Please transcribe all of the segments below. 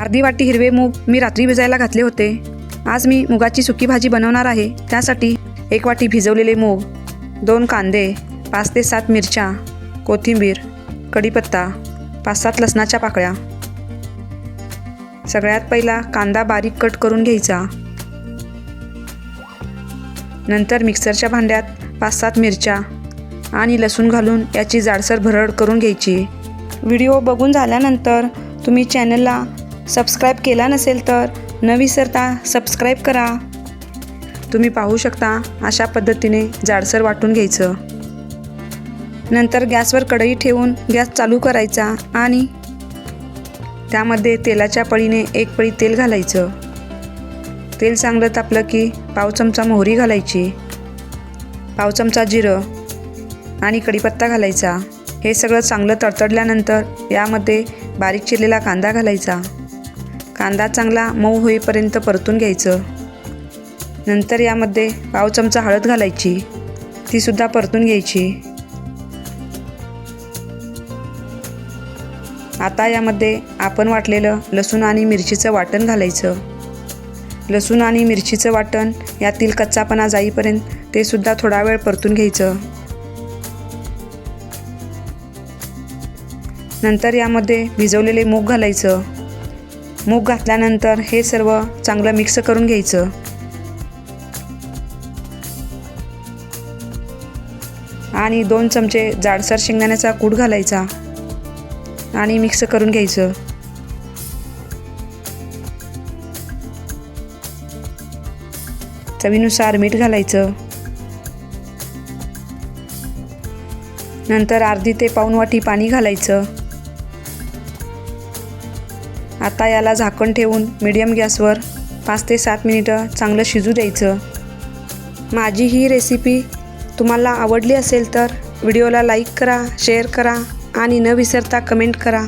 अर्धी वाटी हिरवे मूग मी रात्री भिजायला घातले होते. आज मी मुगाची सुकी भाजी बनवणार आहे. त्यासाठी एक वाटी भिजवलेले मूग दोन कांदे पाच ते सात मिरच्या कोथिंबीर कढीपत्ता पाच सात लसणाच्या पाकळ्या. सगळ्यात पहिला कांदा बारीक कट करून घ्यायचा. नंतर मिक्सरच्या भांड्यात पाच सात मिरच्या आणि लसूण घालून याची जाडसर भरड करून घ्यायची. व्हिडिओ बघून झाल्यानंतर तुम्ही चॅनलला सबस्क्राईब केला नसेल तर न विसरता सबस्क्राईब करा. तुम्ही पाहू शकता अशा पद्धतीने जाडसर वाटून घ्यायचं. नंतर गॅसवर कढई ठेवून गॅस चालू करायचा आणि त्यामध्ये तेलाच्या पळीने एक पळी तेल घालायचं. तेल चांगलं तापलं की पाव चमचा मोहरी घालायची. पाव चमचा जिरं आणि कढीपत्ता घालायचा. हे सगळं चांगलं तडतडल्यानंतर यामध्ये बारीक चिरलेला कांदा घालायचा. कांदा चांगला मऊ होईपर्यंत परतून घ्यायचं. नंतर यामध्ये पाव चमचा हळद घालायची. तीसुद्धा परतून घ्यायची. आता यामध्ये आपण वाटलेलं लसूण आणि मिरचीचं वाटण घालायचं. लसूण आणि मिरचीचं वाटण यातील कच्चापणा जाईपर्यंत ते सुद्धा थोडा वेळ परतून घ्यायचं. नंतर यामध्ये भिजवलेले मूग घालायचं. मूग घातल्यानंतर हे सर्व चांगलं मिक्स करून घ्यायचं. आणि दोन चमचे जाडसर शेंगदाण्याचा कूट घालायचा. आणि मिक्स करून घ्यायचं. चवीनुसार मीठ घालायचं. नंतर अर्धी ते पाऊण वाटी पाणी घालायचं. आता याला झाकण ठेवून मीडियम गॅसवर पाच ते सात मिनिटं चांगलं शिजू द्यायचं. माझी ही रेसिपी तुम्हाला आवडली असेल तर व्हिडिओला लाईक करा शेअर करा आणि न विसरता कमेंट करा.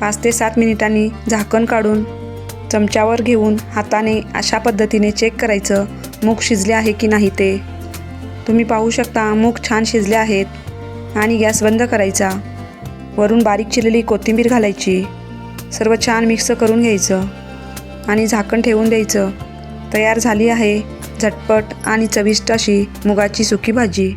पाच ते सात मिनिटांनी झाकण काढून चमच्यावर घेऊन हाताने अशा पद्धतीने चेक करायचं मूग शिजले आहे की नाही ते. तुम्ही पाहू शकता मूग छान शिजले आहेत आणि गॅस बंद करायचा. वरून बारीक चिरलेली कोथिंबीर घालायची. सर्व छान मिक्स करून घ्यायचं आणि झाकण ठेवून द्यायचं. तयार झाली आहे झटपट आणि चविष्ट अशी मुगाची सुकी भाजी.